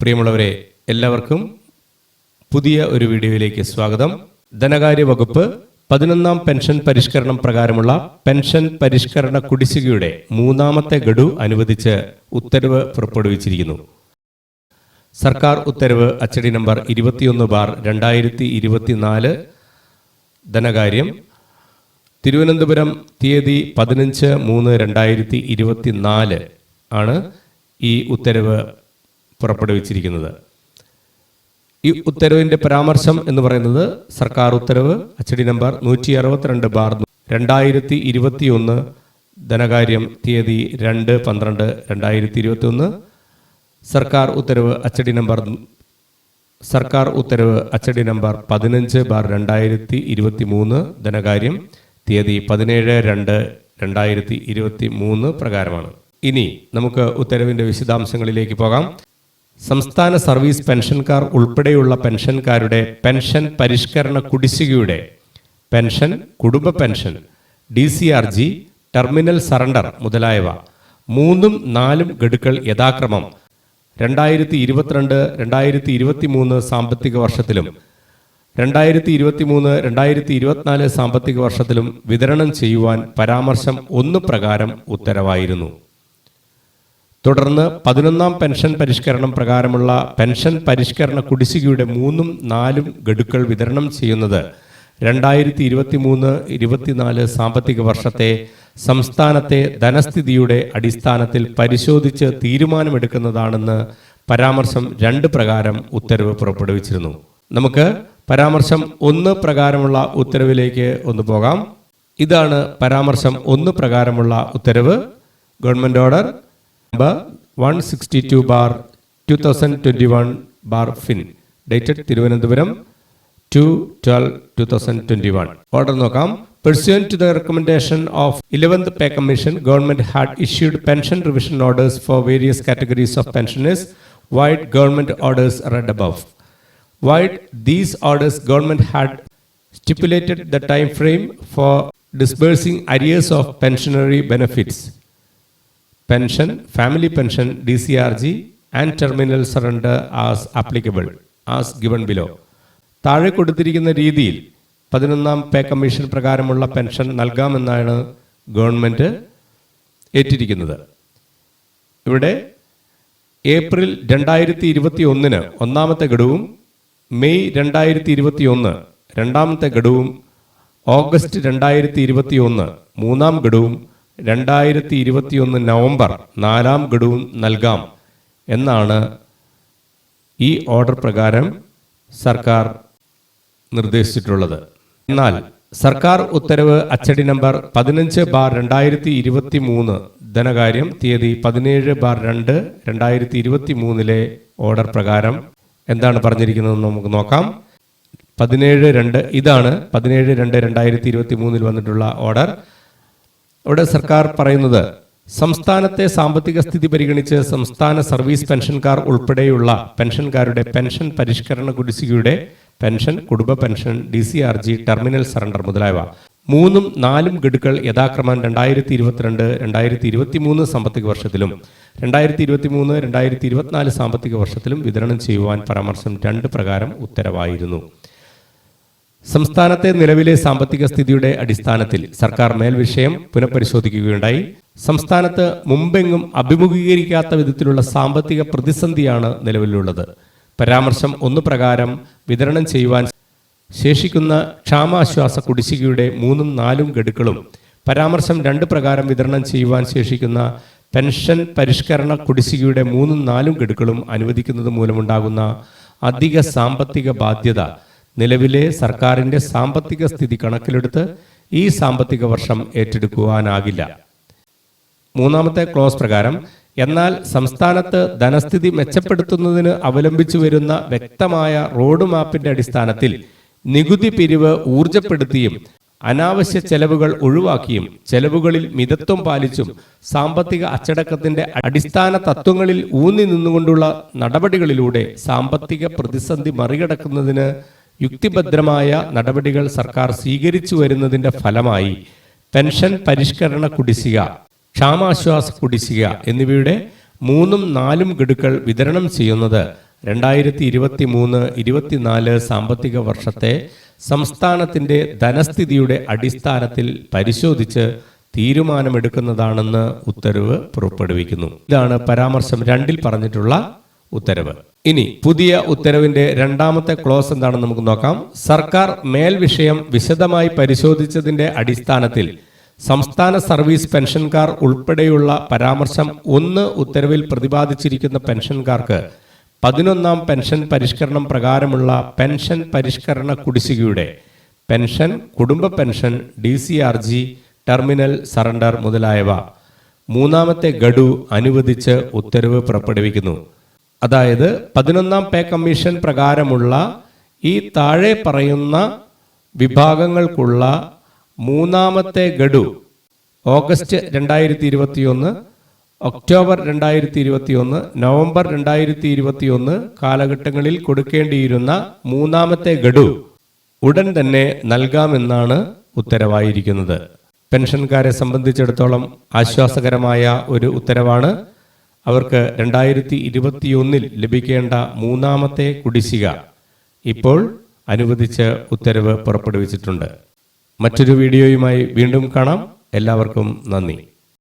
പ്രിയമുള്ളവരെ എല്ലാവർക്കും പുതിയ ഒരു വീഡിയോയിലേക്ക് സ്വാഗതം. ധനകാര്യ വകുപ്പ് പതിനൊന്നാം പെൻഷൻ പരിഷ്കരണം പ്രകാരമുള്ള പെൻഷൻ പരിഷ്കരണ കുടിശ്ശികയുടെ മൂന്നാമത്തെ ഗഡു അനുവദിച്ച് ഉത്തരവ് പുറപ്പെടുവിച്ചിരിക്കുന്നു. സർക്കാർ ഉത്തരവ് അച്ചടി നമ്പർ ഇരുപത്തിയൊന്ന് ബാർ രണ്ടായിരത്തി ഇരുപത്തിനാല് ധനകാര്യം തിരുവനന്തപുരം തീയതി പതിനഞ്ച് മൂന്ന് രണ്ടായിരത്തി ഇരുപത്തിനാല് ആണ് ഈ ഉത്തരവ് പുറപ്പെടുവിച്ചിരിക്കുന്നത്. ഈ ഉത്തരവിന്റെ പരാമർശം എന്ന് പറയുന്നത് സർക്കാർ ഉത്തരവ് അച്ചടി നമ്പർ നൂറ്റി അറുപത്തിരണ്ട് ബാർ രണ്ടായിരത്തി ഇരുപത്തിയൊന്ന് ധനകാര്യം തീയതി രണ്ട് പന്ത്രണ്ട് രണ്ടായിരത്തി ഇരുപത്തി ഒന്ന് സർക്കാർ ഉത്തരവ് അച്ചടി നമ്പർ സർക്കാർ ഉത്തരവ് അച്ചടി നമ്പർ പതിനഞ്ച് ബാർ രണ്ടായിരത്തി ഇരുപത്തി മൂന്ന് ധനകാര്യം തീയതി പതിനേഴ് രണ്ട് രണ്ടായിരത്തി ഇരുപത്തി മൂന്ന് പ്രകാരമാണ്. ഇനി നമുക്ക് ഉത്തരവിന്റെ വിശദാംശങ്ങളിലേക്ക് പോകാം. സംസ്ഥാന സർവീസ് പെൻഷൻകാർ ഉൾപ്പെടെയുള്ള പെൻഷൻകാരുടെ പെൻഷൻ പരിഷ്കരണ കുടിശ്ശികയുടെ പെൻഷൻ കുടുംബ pension D C R G terminal surrender മുതലായവ. മൂന്നും നാലും ഗഡുക്കൾ യഥാക്രമം. രണ്ടായിരത്തി ഇരുപത്തിരണ്ട് രണ്ടായിരത്തി ഇരുപത്തി മൂന്ന് സാമ്പത്തിക വർഷത്തിലും രണ്ടായിരത്തി ഇരുപത്തി മൂന്ന് രണ്ടായിരത്തി ഇരുപത്തിനാല് സാമ്പത്തിക വർഷത്തിലും വിതരണം ചെയ്യുവാൻ പരാമർശം ഒന്ന് പ്രകാരം ഉത്തരവായിരുന്നു. തുടർന്ന് പതിനൊന്നാം പെൻഷൻ പരിഷ്കരണം പ്രകാരമുള്ള പെൻഷൻ പരിഷ്കരണ കുടിശ്ശികയുടെ മൂന്നും നാലും ഗഡുക്കൾ വിതരണം ചെയ്യുന്നത് രണ്ടായിരത്തി ഇരുപത്തി മൂന്ന് ഇരുപത്തിനാല് സാമ്പത്തിക വർഷത്തെ സംസ്ഥാനത്തെ ധനസ്ഥിതിയുടെ അടിസ്ഥാനത്തിൽ പരിശോധിച്ച് തീരുമാനമെടുക്കുന്നതാണെന്ന് പരാമർശം രണ്ട് പ്രകാരം ഉത്തരവ് പുറപ്പെടുവിച്ചിരുന്നു. നമുക്ക് പരാമർശം ഒന്ന് പ്രകാരമുള്ള ഉത്തരവിലേക്ക് ഒന്ന് പോകാം. ഇതാണ് പരാമർശം ഒന്ന് പ്രകാരമുള്ള ഉത്തരവ്. Government order number one sixty two bar two thousand twenty one bar fin dated Thiruvananthapuram two twelve two thousand twenty one order നോക്കാം pursuant to the recommendation of eleventh pay commission government had issued pension revision orders for various categories of pensioners vide government orders read above While these orders, government had stipulated the time frame for disbursing arrears of pensionary benefits, Pension, C R G and terminal surrender as applicable as given below താഴെ കൊടുത്തിരിക്കുന്ന രീതിയിൽ പതിനൊന്നാം pay commission പ്രകാരമുള്ള pension നൽകാമെന്നാണ് government ഏറ്റിരിക്കുന്നത്. ഇവിടെ April രണ്ടായിരത്തി ഇരുപത്തി ഒന്നിന് ഒന്നാമത്തെ ഗഡുവും മെയ് രണ്ടായിരത്തി ഇരുപത്തി ഒന്ന് രണ്ടാമത്തെ ഗഡുവും ഓഗസ്റ്റ് രണ്ടായിരത്തി ഇരുപത്തി ഒന്ന് മൂന്നാം ഗഡുവും രണ്ടായിരത്തി ഇരുപത്തിയൊന്ന് നവംബർ നാലാം ഗഡുവും നൽകാം എന്നാണ് ഈ ഓർഡർ പ്രകാരം സർക്കാർ നിർദ്ദേശിച്ചിട്ടുള്ളത്. എന്നാൽ സർക്കാർ ഉത്തരവ് അച്ചടി നമ്പർ പതിനഞ്ച് ബാർ രണ്ടായിരത്തി ഇരുപത്തി മൂന്ന് ധനകാര്യം തീയതി പതിനേഴ് ബാർ രണ്ട് രണ്ടായിരത്തി ഇരുപത്തി മൂന്നിലെ ഓർഡർ പ്രകാരം എന്താണ് പറഞ്ഞിരിക്കുന്നതെന്ന് നമുക്ക് നോക്കാം. പതിനേഴ് രണ്ട് ഇതാണ് പതിനേഴ് രണ്ട് രണ്ടായിരത്തി ഇരുപത്തി മൂന്നിൽ വന്നിട്ടുള്ള ഓർഡർ. ഇവിടെ സർക്കാർ പറയുന്നത് സംസ്ഥാനത്തെ സാമ്പത്തിക സ്ഥിതി പരിഗണിച്ച് സംസ്ഥാന സർവീസ് പെൻഷൻകാർ ഉൾപ്പെടെയുള്ള പെൻഷൻകാരുടെ പെൻഷൻ പരിഷ്കരണ കുടിശ്ശികയുടെ പെൻഷൻ കുടുംബ pension D C R G terminal surrender മുതലായവ. മൂന്നും നാലും ഗഡുക്കൾ യഥാക്രമം രണ്ടായിരത്തി ഇരുപത്തിരണ്ട് രണ്ടായിരത്തി ഇരുപത്തി മൂന്ന് സാമ്പത്തിക വർഷത്തിലും രണ്ടായിരത്തി ഇരുപത്തി മൂന്ന് രണ്ടായിരത്തി ഇരുപത്തിനാല് സാമ്പത്തിക വർഷത്തിലും വിതരണം ചെയ്യുവാൻ പരാമർശം രണ്ട് പ്രകാരം ഉത്തരവായിരുന്നു. സംസ്ഥാനത്തെ നിലവിലെ സാമ്പത്തിക സ്ഥിതിയുടെ അടിസ്ഥാനത്തിൽ സർക്കാർ മേൽവിഷയം പുനഃപരിശോധിക്കുകയുണ്ടായി. സംസ്ഥാനത്ത് മുമ്പെങ്ങും അഭിമുഖീകരിക്കാത്ത വിധത്തിലുള്ള സാമ്പത്തിക പ്രതിസന്ധിയാണ് നിലവിലുള്ളത്. പരാമർശം ഒന്ന് പ്രകാരം വിതരണം ചെയ്യുവാൻ ശേഷിക്കുന്ന ക്ഷാമാശ്വാസ കുടിശ്ശികയുടെ മൂന്നും നാലും ഗഡുക്കളും പരാമർശം രണ്ട് പ്രകാരം വിതരണം ചെയ്യുവാൻ ശേഷിക്കുന്ന പെൻഷൻ പരിഷ്കരണ കുടിശ്ശികയുടെ മൂന്നും നാലും ഗഡുക്കളും അനുവദിക്കുന്നത് മൂലമുണ്ടാകുന്ന അധിക സാമ്പത്തിക ബാധ്യത നിലവിലെ സർക്കാരിന്റെ സാമ്പത്തിക സ്ഥിതി കണക്കിലെടുത്ത് ഈ സാമ്പത്തിക വർഷം ഏറ്റെടുക്കുവാനാകില്ല. മൂന്നാമത്തെ ക്ലോസ് പ്രകാരം എന്നാൽ സംസ്ഥാനത്ത് ധനസ്ഥിതി മെച്ചപ്പെടുത്തുന്നതിന് അവലംബിച്ചു വരുന്ന വ്യക്തമായ റോഡ് മാപ്പിന്റെ അടിസ്ഥാനത്തിൽ നികുതി പിരിവ് ഊർജപ്പെടുത്തിയും അനാവശ്യ ചെലവുകൾ ഒഴിവാക്കിയും ചെലവുകളിൽ മിതത്വം പാലിച്ചും സാമ്പത്തിക അച്ചടക്കത്തിന്റെ അടിസ്ഥാന തത്വങ്ങളിൽ ഊന്നി നിന്നുകൊണ്ടുള്ള നടപടികളിലൂടെ സാമ്പത്തിക പ്രതിസന്ധി മറികടക്കുന്നതിന് യുക്തിഭദ്രമായ നടപടികൾ സർക്കാർ സ്വീകരിച്ചു വരുന്നതിന്റെ ഫലമായി പെൻഷൻ പരിഷ്കരണ കുടിശ്ശിക ക്ഷാമാശ്വാസ കുടിശ്ശിക എന്നിവയുടെ മൂന്നും നാലും ഗഡുക്കൾ വിതരണം ചെയ്യുന്നത് രണ്ടായിരത്തി ഇരുപത്തി മൂന്ന് ഇരുപത്തിനാല് സാമ്പത്തിക വർഷത്തെ സംസ്ഥാനത്തിന്റെ ധനസ്ഥിതിയുടെ അടിസ്ഥാനത്തിൽ പരിശോധിച്ച് തീരുമാനമെടുക്കുന്നതാണെന്ന് ഉത്തരവ് പുറപ്പെടുവിക്കുന്നു. ഇതാണ് പരാമർശം രണ്ടിൽ പറഞ്ഞിട്ടുള്ള ഉത്തരവ്. ഇനി പുതിയ ഉത്തരവിന്റെ രണ്ടാമത്തെ ക്ലോസ് എന്താണെന്ന് നമുക്ക് നോക്കാം. സർക്കാർ മേൽവിഷയം വിശദമായി പരിശോധിച്ചതിന്റെ അടിസ്ഥാനത്തിൽ സംസ്ഥാന സർവീസ് പെൻഷൻകാർ ഉൾപ്പെടെയുള്ള പരാമർശം ഒന്ന് ഉത്തരവിൽ പ്രതിപാദിച്ചിരിക്കുന്ന പെൻഷൻകാർക്ക് പതിനൊന്നാം പെൻഷൻ പരിഷ്കരണം പ്രകാരമുള്ള പെൻഷൻ പരിഷ്കരണ കുടിശ്ശികയുടെ പെൻഷൻ കുടുംബ pension D C R G terminal surrender മുതലായവ. മൂന്നാമത്തെ ഗഡു അനുവദിച്ച് ഉത്തരവ് പുറപ്പെടുവിക്കുന്നു. അതായത് പതിനൊന്നാം പേ കമ്മീഷൻ പ്രകാരമുള്ള ഈ താഴെ പറയുന്ന വിഭാഗങ്ങൾക്കുള്ള മൂന്നാമത്തെ ഗഡു ഓഗസ്റ്റ് രണ്ടായിരത്തി ഇരുപത്തിയൊന്ന് ഒക്ടോബർ രണ്ടായിരത്തി ഇരുപത്തിയൊന്ന് നവംബർ രണ്ടായിരത്തി ഇരുപത്തിയൊന്ന് കാലഘട്ടങ്ങളിൽ കൊടുക്കേണ്ടിയിരുന്ന മൂന്നാമത്തെ ഗഡു ഉടൻ തന്നെ നൽകാമെന്നാണ് ഉത്തരവായിരിക്കുന്നത്. പെൻഷൻകാരെ സംബന്ധിച്ചിടത്തോളം ആശ്വാസകരമായ ഒരു ഉത്തരവാണ്. അവർക്ക് രണ്ടായിരത്തി ഇരുപത്തിയൊന്നിൽ ലഭിക്കേണ്ട മൂന്നാമത്തെ കുടിശ്ശിക ഇപ്പോൾ അനുവദിച്ച് ഉത്തരവ് പുറപ്പെടുവിച്ചിട്ടുണ്ട്. മറ്റൊരു വീഡിയോയുമായി വീണ്ടും കാണാം. എല്ലാവർക്കും നന്ദി.